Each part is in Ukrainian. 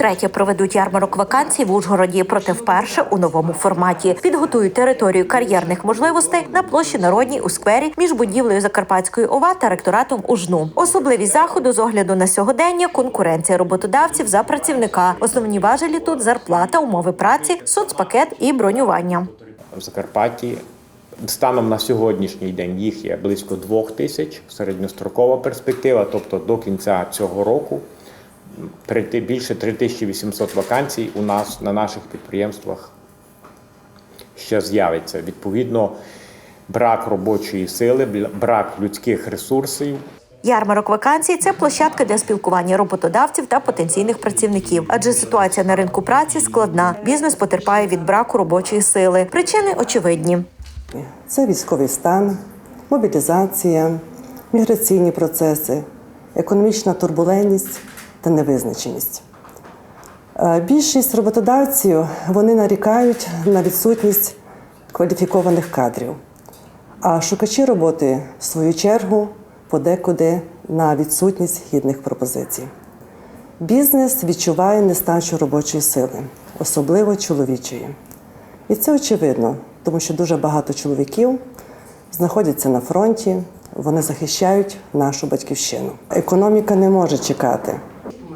Утретє проведуть ярмарок вакансій в Ужгороді, проте вперше у новому форматі. Підготують територію кар'єрних можливостей на площі Народній у сквері між будівлею Закарпатської ОВА та ректоратом УЖНУ. Особливість заходу з огляду на сьогодення конкуренція роботодавців за працівника. Основні важелі тут зарплата, умови праці, соцпакет і бронювання. в Закарпатті. Станом на сьогоднішній день їх є близько двох тисяч, середньострокова перспектива, тобто до кінця цього року більше 3800 вакансій у нас на наших підприємствах ще з'явиться. Відповідно, брак робочої сили, брак людських ресурсів Ярмарок вакансій це площадка для спілкування роботодавців та потенційних працівників, адже ситуація на ринку праці складна. Бізнес потерпає від браку робочої сили. Причини очевидні. Це військовий стан, мобілізація, міграційні процеси, економічна турбулентність та невизначеність. Е, Більшість роботодавців вони нарікають на відсутність кваліфікованих кадрів, а шукачі роботи, в свою чергу, подекуди на відсутність гідних пропозицій. Бізнес відчуває нестачу робочої сили, особливо чоловічої. І це очевидно, тому що дуже багато чоловіків знаходяться на фронті, вони захищають нашу батьківщину. Економіка не може чекати.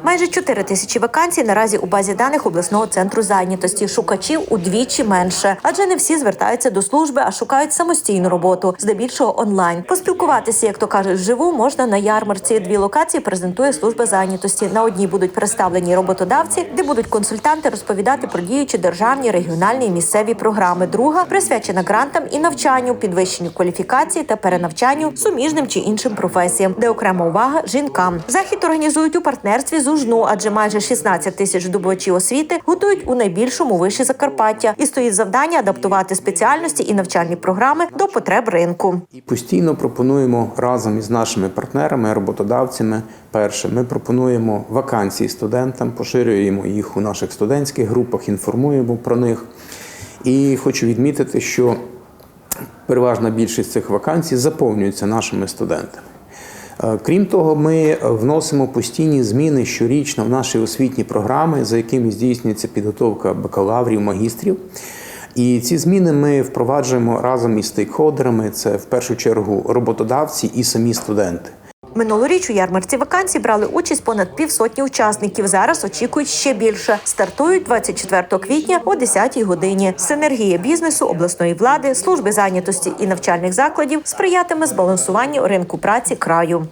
Майже 4 тисячі вакансій наразі у базі даних обласного центру зайнятості. Шукачів удвічі менше, адже не всі звертаються до служби, а шукають самостійну роботу, здебільшого онлайн. Поспілкуватися, як то кажуть, вживу можна на ярмарці. Дві локації презентує служба зайнятості. На одній будуть представлені роботодавці, де будуть консультанти розповідати про діючі державні, регіональні і місцеві програми. Друга присвячена грантам і навчанню, підвищенню кваліфікації та перенавчанню суміжним чи іншим професіям, де окрема увага жінкам. Захід організують у партнерстві з УЖНУ, адже майже 16 тисяч здобувачів освіти готують у найбільшому виші Закарпаття. І стоїть завдання адаптувати спеціальності і навчальні програми до потреб ринку. І постійно пропонуємо разом із нашими партнерами, роботодавцями. Перше, ми пропонуємо вакансії студентам, поширюємо їх у наших студентських групах, інформуємо про них. І хочу відмітити, що переважна більшість цих вакансій заповнюється нашими студентами. Е, Крім того, ми вносимо постійні зміни щорічно в наші освітні програми, за якими здійснюється підготовка бакалаврів, магістрів. І ці зміни ми впроваджуємо разом із стейкхолдерами. Це в першу чергу роботодавці і самі студенти. Минулоріч у ярмарці вакансій брали участь понад півсотні учасників. Зараз очікують ще більше. Стартують 24 квітня о 10 годині. Синергія бізнесу, обласної влади, служби зайнятості і навчальних закладів сприятиме збалансуванню ринку праці краю.